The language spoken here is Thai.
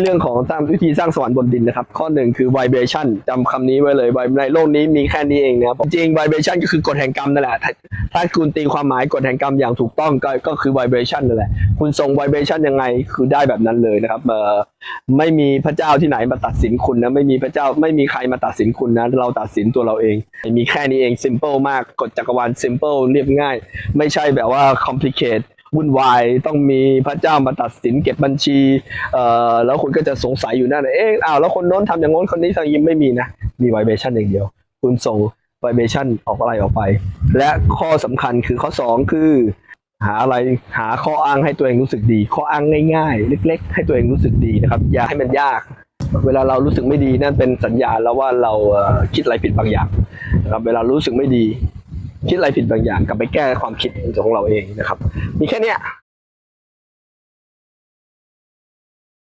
เรื่องของสร้างวิธีสร้างสวรรค์บนดินนะครับ ข้อหนึ่งคือ vibration จำคำนี้ไว้เลย Vib- ในโลกนี้มีแค่นี้เองนะครับจริง vibration ก็คือกฎแห่งกรรมนั่นแหละ ถ้าคุณตีความหมายกฎแห่งกรรมอย่างถูกต้องก็ก็คือ vibration นั่นแหละ คุณส่ง vibration ยังไงคือได้แบบนั้นเลยนะครับเออไม่มีพระเจ้าที่ไหนมาตัดสินคุณนะไม่มีพระเจ้าไม่มีใครมาตัดสินคุณนะเราตัดสินตัวเราเอง มีแค่นี้เอง simple มากกฎจักรวาล simple เรียบง่าย ไม่ใช่แบบว่า complicate วุ่นวายต้องมีพระเจ้ามาตัดสินเก็บบัญชีเอ่อแล้วคุณก็จะสงสัยอยู่นั่นนะเอ๊ะอ้าวแล้วคนโน้นทำอย่างโน้นคนนี้ทำอยิ้มไม่มีนะ มี vibration อย่างเดียว คุณส่ง vibration ออกอะไรออกไป และข้อสำคัญคือข้อ 2 คือ หาอะไรหาข้ออ้างให้ตัวเองรู้สึกดี ข้ออ้างง่ายๆ เล็ก ๆ ให้ตัวเองรู้สึกดีนะครับ อย่าให้มันยากเวลาเรารู้สึกไม่ดีนั่นเป็นสัญญาณแล้วว่าเราคิดอะไรผิดบางอย่างนะครับเวลารู้สึกไม่ดี คิดอะไรผิดบางอย่างกลับไปแก้ความคิดของเราเองนะครับ มีแค่เนี้ย